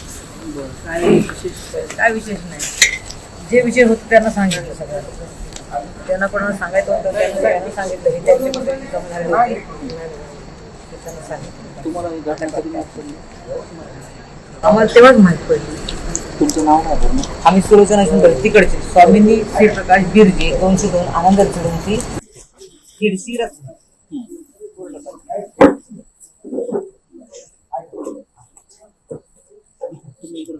काय विशेष काय विशेष नाही. जे विषय होते त्यांना सांगितलं सगळं. त्यांना कोणाला सांगायचं होतं त्यांना सगळ्यांना सांगितलं. हे त्यांना सांगितलं. आम्हाला तेव्हाच माहीत पडली. तुमचं नाव काय आम्ही सुलोचना सुंदर तिकडचे. स्वामींनी श्री प्रकाश बिरजे दोनशे दोन आनंद चढूनची खिडसी रत्न तुम्ही इकडे कशासाठी नेमका? आला का?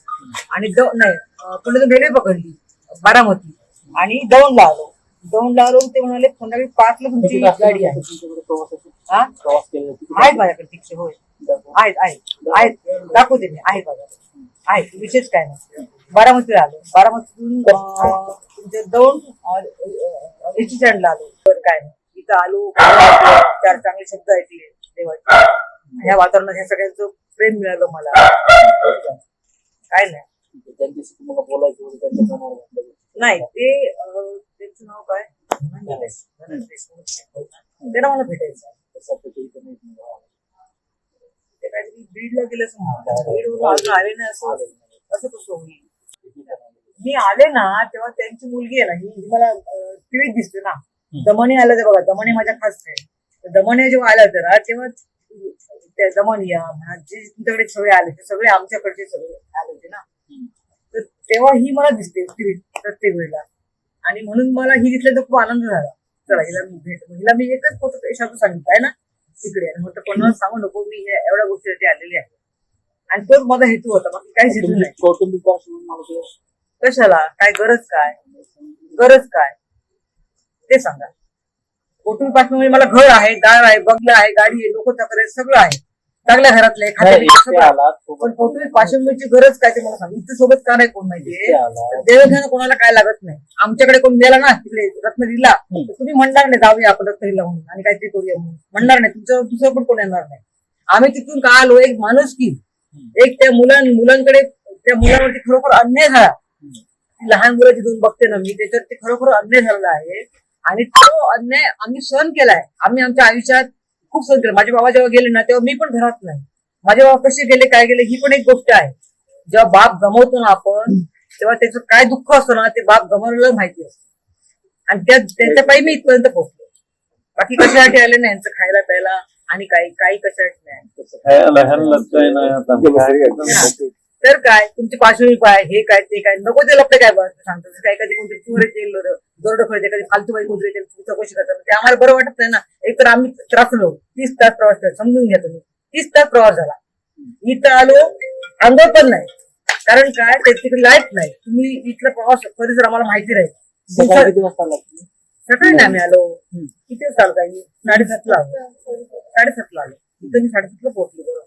आणि द नाही पुण्यातून रेल्वे पकडली बारामती. आणि दौंडला आलो दौंडला आलो ते म्हणाले संध्याकाळी पाचला तुमची किती तास गाडी आहे. आहेत माझ्याकडे तिकडचे होय. आहेत आहेत. आहेत. दाखवू दे मी. आहेत माझ्याकडे आहेत. विशेष काय नाही. बारामतीला आलो. बारामतीतून तुमच्या दौंड स्टँडला आलो. काय नाही. इथं आलो. चार चांगले शब्द ऐकले देवाचे. ह्या वातावरणात ह्या सगळ्यांचं प्रेम मिळालं मला. काय नाही त्यांच्याशी तुम्हाला बोलायचं होतं त्यांच्या कानावर घातलं. नाही ते अं, त्यांचं नाव काय धनंजय धनंजय देशमुख. त्यांना मला भेटायचं आहे. तसं तर ते इथं नाही तुम्हाला. ते काहीतरी बीडला गेलं असं म्हणतात. बीडवरून अजून आले नाही असं असं कसं होईल मी आले ना तेव्हा त्यांची मुलगी आहे ना ही ही मला टीव्हीत दिसते ना दमणी आलं ते बघा दमणी माझ्या खास फ्रेंड दमणी जेव्हा आल्या होत्या ना तेव्हा त्या दमनिया म्हणा जे तुमच्याकडे सगळे आले ते सगळे आमच्याकडचे सगळे आले होते ना. तर तेव्हा ही मला दिसते टीव्हीत प्रत्येक वेळेला. आणि म्हणून मला ही दिसल्याचा खूप आनंद झाला. चला हिला मी भेट हिला मी एकच फोटो पैशातून सांगितलं आहे ना? तिकडे आणि म्हटलं कोणाला सांगू नको मी हे एवढ्या गोष्टीसाठी आलेली आहे. आणि तोच माझा हेतू होता बाकी काहीच हेतू नाही. कौटुंबिक कशाला? काय गरज काय? गरज काय? ते सांगा. कुटुंबपासून मला घर आहे दार आहे बंगला आहे गाडी आहे लोक आहे सगळं आहे. चांगल्या घरातलं आहे खात्यात इथे सगळं आहे. पण गरज काय ते मला सांग. इथे सोबत का नाही कोण माहितीये देवघ्यानं कोणाला काय लागत नाही. आमच्याकडे कोण गेला ना तिकडे रत्नागिरीला हम्म. तर तुम्ही म्हणणार नाही जाऊया आपण रत्नागिरीला म्हणून. आणि काहीतरी करूया म्हणून. म्हणणार नाही तुमचं दुसरं पण कोण येणार नाही. आम्ही तिथून का आलो एक माणूस की एक त्या मुलां मुलांकडे त्या मुलावरती खरोखर अन्याय झाला. ती लहान मुलं तिथून बघते ना मी त्याच्यात ते खरोखर अन्याय झालेला आहे. आणि तो अन्याय आम्ही सहन केलाय. आम्ही आमच्या आयुष्यात खूप सहन केलं. माझे बाबा जेव्हा गेले ना तेव्हा मी पण घरात नाही. माझे बाबा कसे गेले काय गेले ही पण एक गोष्ट आहे. जेव्हा बाप गमवतो ना आपण तेव्हा त्याचं काय दुःख असतं ना ते बाप गमावलेलं माहिती असतं. आणि त्या त्यांच्या पायी मी इथपर्यंत पोहोचलो. बाकी कशासाठी आले नाही यांचं खायला प्यायला आणि काही काही कशासाठी नाही. तर काय तुमची पार्श्वभूमी काय हे काय ते काय नको ते लपते काय बरं? सांगतो. काय कधी कोणतरी चोर येतील दरोड खळते कधी फालतू बाई कोणतरी चौकशी करतात ते आम्हाला बरं वाटत नाही ना. एक तर आम्ही त्रासलो तीस तास प्रवास केला समजून घ्या तुम्ही. तीस तास प्रवास झाला. इथं आलो अंघोळ पण नाही. कारण काय? ते तिकडे लाइट नाही. तुम्ही इथला प्रवास परिसर आम्हाला माहिती राहील. सकाळी नाही आम्ही आलो. किती आलो? काही साडेसातला आलो. साडेसातला आलो. इथं मी साडेसातला पोहोचलो. बरोबर